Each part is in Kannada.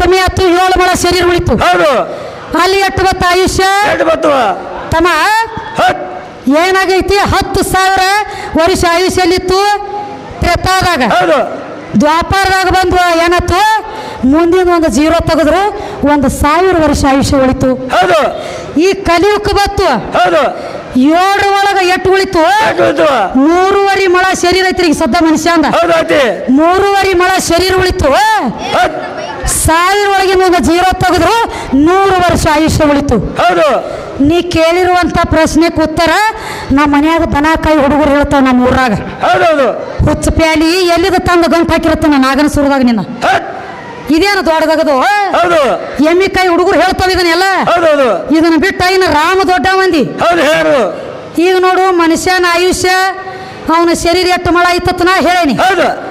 ಕಮ್ಮಿ ಆಯ್ತು ಏಳು ಮಳ ಶರೀರ ಉಳಿತು. ಹೌದು. ಅಲ್ಲಿ ಎಷ್ಟು ಬತ್ತ ಆಯುಷ್ಯ? ತಮ ಬತ್ತು ತಮ್ಮ ಏನಾಗೈತಿ? ಹತ್ತು ಸಾವಿರ ವರ್ಷ ಆಯುಷ್ಯಲ್ಲಿತ್ತು ತ್ರೇತಾದಾಗ ಹೌದು. ದ್ವಾಪಾರದಾಗ ಬಂದು ಏನತ್ತು? ಮುಂದಿನ ಒಂದು ಜೀರೋ ತೆಗೆದ್ರು ಒಂದು ಸಾವಿರ ವರ್ಷ ಆಯುಷ್ಯ ಉಳಿತು. ಹೌದು. ಈ ಕಲಿಯುಕ್ ಬತ್ತು ಹೌದು. ಏಳು ಒಳಗ ಎಟ್ಟು ಉಳಿತು? ಮೂರುವರಿ ಮಳ ಶರೀರ ಐತ್ರಿ ಸದ್ದ ಮನುಷ್ಯ ಅಂದ. ಮೂರುವರೆ ಮಳ ಶರೀರ ಉಳಿತು. ಸಾವಿರ ಒಳಗೆ ಒಂದು ಜೀರೋ ತೆಗೆದ್ರು ನೂರು ವರ್ಷ ಆಯುಷ್ಯ ಉಳಿತು. ಹೌದು. ನೀ ಕೇಳಿರುವಂತ ಪ್ರಶ್ನೆಗೆ ಉತ್ತರ ನಮ್ಮ ಮನೆಯಾಗ ದನ ಕಾಯಿ ಹುಡುಗರು ಹೇಳ್ತಾವ ನಮ್ಮ ಊರಾಗ. ಹೌದೌದು. ಹುಚ್ಚ ಪ್ಯಾಲಿ ಎಲ್ಲಿದ ತಂದು ಗಂಟು ನಾನು ನಾಗನ ಸುರದಾಗ ನಿನ್ನ? ಇದೇನು ದೊಡ್ಡದಾಗದು? ಹೌದು. ಎಮ್ಮಿ ಕಾಯಿ ಹುಡುಗರು ಹೇಳ್ತಾವ ಇದನ್ನೆಲ್ಲ? ಹೌದೌದು. ಇದನ್ನ ಬಿಟ್ಟ ಇನ್ನು ರಾಮ ದೊಡ್ಡ ಮಂದಿ. ಹೌದು ಈಗ ನೋಡು ಮನುಷ್ಯನ ಆಯುಷ್ಯ ಅವನ ಶರೀರ ಎಟ್ಟು ಮಳ ಐತತ್ ನಾ ಹೇಳೇನಿ. ಹೌದು.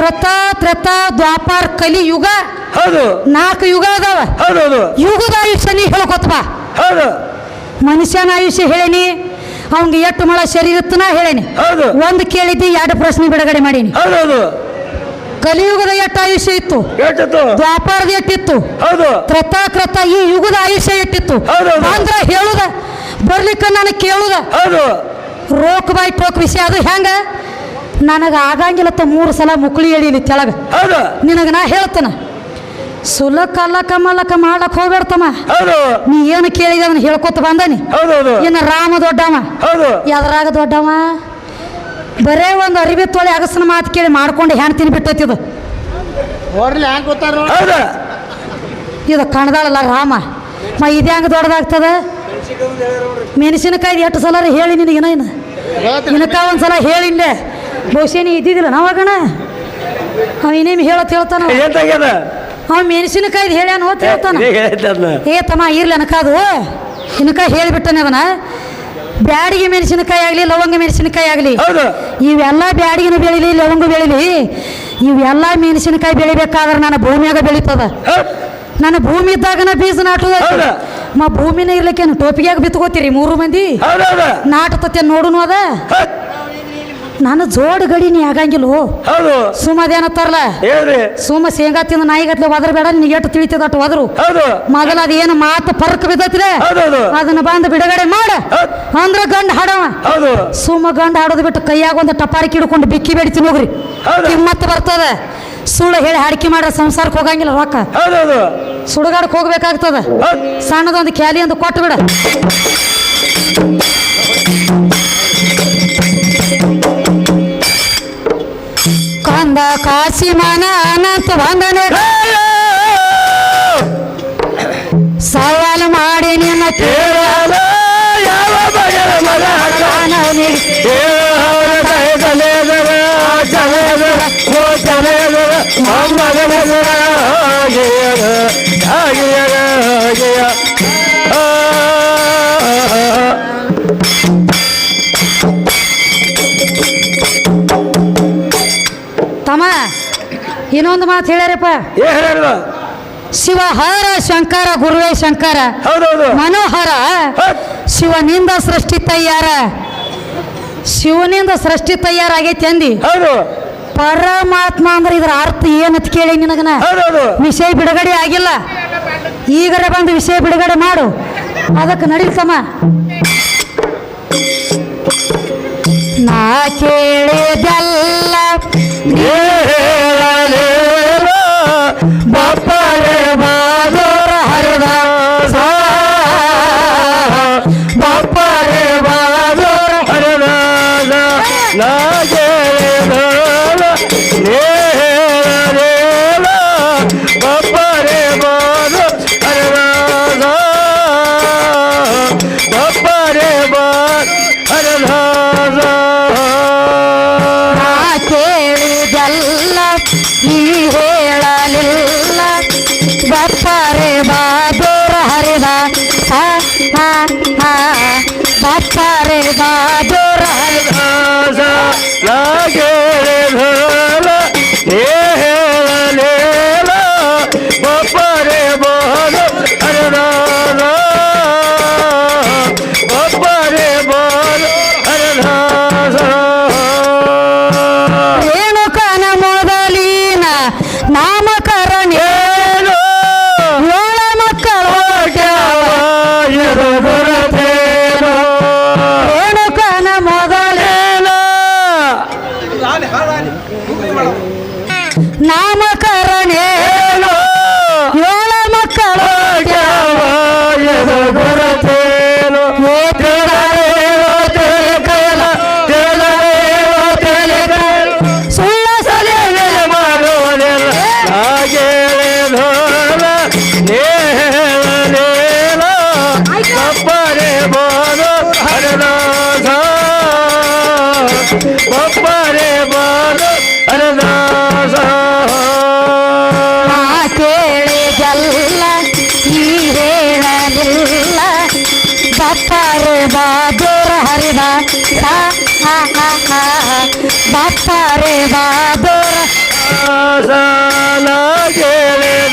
ಕೃತ ತ್ರತ ದ್ವಾಪಾರ ಕಲಿ ಯುಗ ಹೌದು. ನಾಲ್ಕು ಯುಗ ಅದಾವ. ಹೌದೌದು ಯುಗದ ಆಯುಷ್ಯ ನೀ ಹೇಳ್ಕೊತ್ವ? ಹೌದು. ಮನುಷ್ಯನ ಆಯುಷ್ಯ ಹೇಳೇನಿ ಅವಂಗೆ ಎಷ್ಟು ಮಳ ಶರೀರ ಇತ್ತು ನಾ ಹೇಳೇನಿ. ಹೌದು. ಒಂದು ಕೇಳಿದ್ದಿ ಎರಡು ಪ್ರಶ್ನೆ ಬಿಡುಗಡೆ ಮಾಡೀನಿ. ಹೌದೌದು ಕಲಿಯುಗದ ಎಷ್ಟು ಆಯುಷ್ಯ ಇತ್ತು? ಎಷ್ಟಿತ್ತು ದ್ವಾಪಾರದ ಎಷ್ಟಿತ್ತು ಹೌದು. ತ್ರತ ಕೃತ ಈ ಯುಗದ ಆಯುಷ್ಯ ಎಷ್ಟಿತ್ತು ಹೌದೌದು. ಅಂದ್ರ ಹೇಳುದ ಬರ್ಲಿಕ್ಕ ನನಗೆ ಕೇಳುದ. ಹೌದು. ರೋಕ್ ಬಾಯ್ ಟೋಕ್ ವಿಷಯ ಅದು ಹೆಂಗ? ನನಗೆ ಆಗಂಗಿಲ್ಲತ್ತ ಮೂರು ಸಲ ಮುಕ್ಳಿ ಎಳೀಲಿ ತೆಳಗ. ಹೌದು. ನಿನಗೆ ನಾ ಹೇಳ್ತಾನ ಸುಲಕ ಅಲ್ಲಕ ಮಲ್ಲಕ ಮಾಡಕ್ ಹೋಗ್ಬೇಡ್ತಮ್ಮ. ಹೌದು. ನೀ ಏನು ಕೇಳಿದ ಅದನ್ನ ಹೇಳ್ಕೊತ ಬಂದನಿ. ಇನ್ನು ರಾಮ ದೊಡ್ಡಮ್ಮ ಹೌದು. ಎದ್ರಾಗ ದೊಡ್ಡವ? ಬರೇ ಒಂದು ಅರಿವಿ ತೊಳೆ ಅಗಸನ ಮಾತು ಕೇಳಿ ಮಾಡ್ಕೊಂಡು ಹೆಣ್ತೀನಿ ತಿನ್ಬಿಟ್ಟೈತಿ ಇದು. ಇದು ಕಣದಾಳಲ್ಲ ರಾಮ. ಮ ಇದು ಹೆಂಗೆ ದೊಡ್ಡದಾಗ್ತದ? ಮೆಣಸಿನಕಾಯಿ ಎಷ್ಟು ಸಲ ಹೇಳಿ ನಿನಗೆ ಇನ್ನು ಇನಕ ಒಂದು ಸಲ ಹೇಳಿಲ್ಲೇ ಬಹುಶಃ ನೀ ಇದ್ದಿದ್ದಿಲ್ಲ ನಾವಾಗಣ? ಅವ ಇನ್ನೇನು ಹೇಳತ್ ಹೇಳ್ತಾನ ಏನ್ ತೆಗ್ಯಾನ? ಅವ ಮೆಣಸಿನಕಾಯ್ದು ಹೇಳ್ಯಾನ ಹೋತ್ ಹೇಳ್ತಾನ. ಏ ತಮ್ಮ ಇರ್ಲಿ ಅನಕಾದು. ಇನಕ ಹೇಳಿಬಿಟ್ಟನೆ ಅದನ್ನ ಬ್ಯಾಡಿಗೆ ಮೆಣಸಿನಕಾಯಿ ಆಗಲಿ ಲವಂಗ ಮೆಣಸಿನಕಾಯಿ ಆಗಲಿ. ಇವೆಲ್ಲ ಬ್ಯಾಡಿಗೆನ ಬೆಳಿಲಿ ಲವಂಗ ಬೆಳಿಲಿ. ಇವೆಲ್ಲ ಮೆಣಸಿನಕಾಯಿ ಬೆಳಿಬೇಕಾದ್ರೆ ನನ್ನ ಭೂಮಿಯಾಗ ಬೆಳೀತದ. ನನ್ನ ಭೂಮಿ ಇದ್ದಾಗನ ಬೀಜ ನಾಟದ? ಮಾ ಭೂಮಿನ ಇರ್ಲಿಕ್ಕೇನು? ಟೋಪಿಗೆ ಬಿತ್ಕೋತೀರಿ ಮೂರು ಮಂದಿ? ನಾಟತತೆ ನೋಡುನು ಅದ? ನಾನು ಜೋಡ ಗಡಿ ನೀ ಆಗಂಗಿಲ್ಲ ಹೌದು. ತರ್ಲ. ಹೇಳ್ರಿ. ಸುಮ್ಮ ಶೇಂಗಾ ತಿಂದ ನಾಯಿಗತ್ಲೆ ಒದ್ರ ಬೇಡ ನಿನಗೆ ಎಷ್ಟು ತಿಳಿತದ ಅಟ್ ಒದ್ರು. ಹೌದು. ಮೊದಲ ಅದೇನು ಮಾತು ಫರ್ಕ್ ಬಿದ್ದತ್ರಿ ಅದನ್ನ ಬಂದು ಬಿಡುಗಡೆ ಮಾಡ. ಅಂದ್ರೆ ಗಂಡ ಹಾಡವ. ಹೌದು. ಸುಮ್ಮ ಗಂಡ ಹಾಡೋದು ಬಿಟ್ಟು ಕೈಯಾಗ ಒಂದು ಟಪಾರಿ ಕಿಡ್ಕೊಂಡು ಬಿಕ್ಕಿ ಬೇಡ್ತೀನಿ ಹೋಗ್ರಿ. ಮತ್ತೆ ಬರ್ತದ. ಸುಳ್ಳು ಹೇಳಿ ಹಾಡಿಕೆ ಮಾಡ್ರೆ ಸಂಸಾರಕ್ಕೆ ಹೋಗಂಗಿಲ್ಲ ರೊಕ್ಕ. ಸುಡುಗಾಡಕ್ಕೆ ಹೋಗ್ಬೇಕಾಗ್ತದ. ಸಣ್ಣದೊಂದು ಕ್ಯಾಲಿ ಒಂದು ಕೊಟ್ಟು ಬಿಡ ಕಾಶಿ ಮನ ಅನಂತ ವಂದನೆ ಸವಾಲು ಮಾಡಿ ನಿನ್ನ ಕೇಳಲ ಯಾವ ಬಗೆಯ ಮಗ ನೀಡಿ ದೇವರ ದಯದಲೇದರ ಮಾತು ಹೇಳ್ಯಾರಪ್ಪ. ಶಿವ ಹರ ಶಿವಹರ ಶಂಕರ ಗುರುವೇ ಶಂಕರ. ಹೌದೌದು. ಮನೋಹರ. ಶಿವನಿಂದ ಸೃಷ್ಟಿ ತಯಾರ. ಶಿವನಿಂದ ಸೃಷ್ಟಿ ತಯಾರಾಗೈತಿ ಅಂದಿ. ಹೌದು. ಪರಮಾತ್ಮ ಅಂದ್ರೆ ಇದ್ರ ಅರ್ಥ ಏನಂತ ಕೇಳಿ ನಿನಗನ? ವಿಷಯ ಬಿಡುಗಡೆ ಆಗಿಲ್ಲ. ಈಗರೆ ಬಂದು ವಿಷಯ ಬಿಡುಗಡೆ ಮಾಡು. ಅದಕ್ಕೆ ನಡೀತಮ್ಮ ನಾ ಕೇಳಿದಲ್ಲ ಬಪ್ಪರೆ ಬಾದ ಹರಿದಾಸ Baba বাপ্পা রে বা দোরা হরে বা বাপ্পা রে বা সালা গে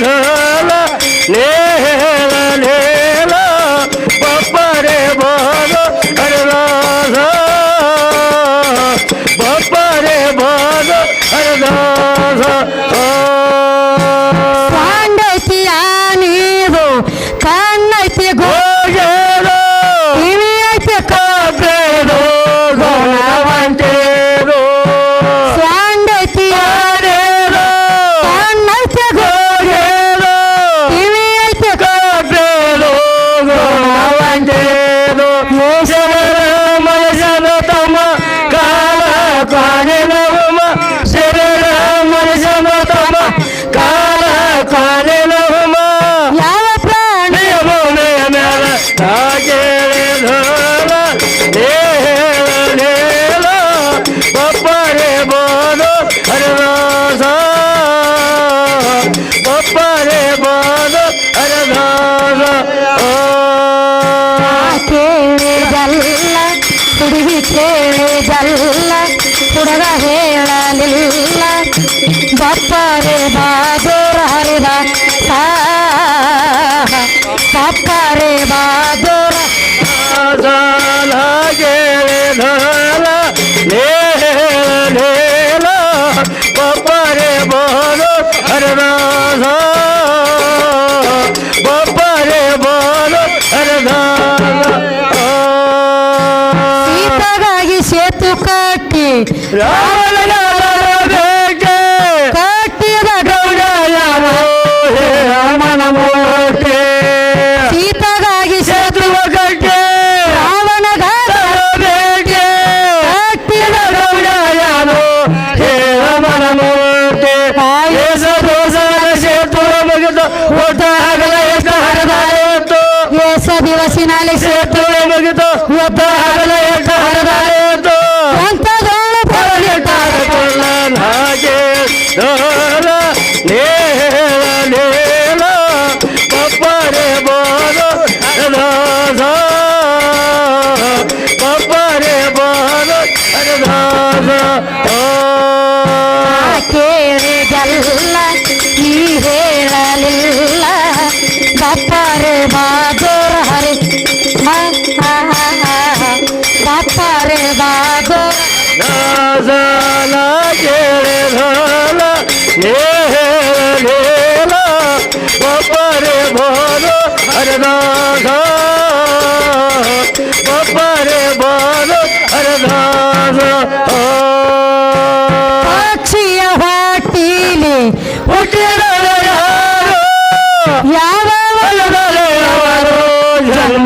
ধলা নে ಸಪ್ಪರೆ ಬಪ್ಪರೆ ಸೀತಾಗಾಗಿ ಸೇತು ಕಟ್ಟಿ ರಾವಣನ दिवसी नाले शेतुळ बघितो চিল্লা বাপারে বাগর হরে। বাপারে বাগর জানা কেড়ে ধরা নেহেলা বাপারে ভর হরে রাধা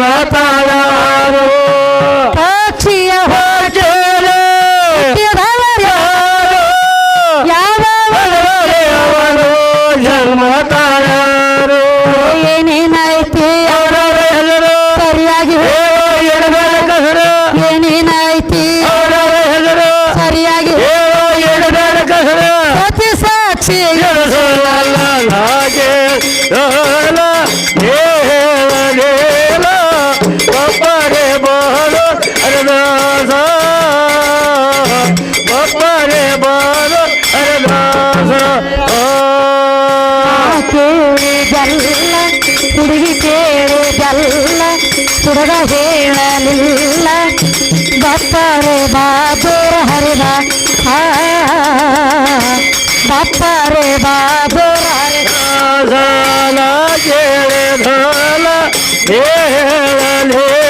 মাতা ದುಡಿವಿ ಕೇಳಿದೆಲ್ಲ ಸುಡದ ಹೇಳಲಿಲ್ಲ. ಬಪ್ಪರೆ ಬಾಬೋರ ಹರಿದ ಬಪ್ಪರೆ ಬಾಬೋರ ಹರಿದ. ಕೇಳಿದ ಹೇಳಲಿ.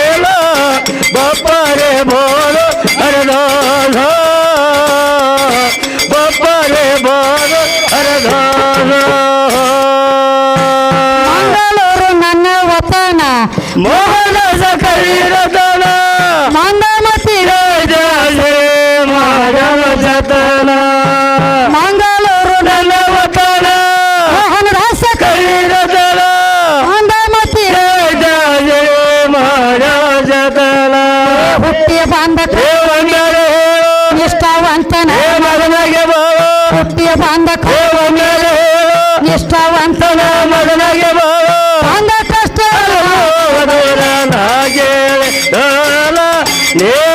Yeah.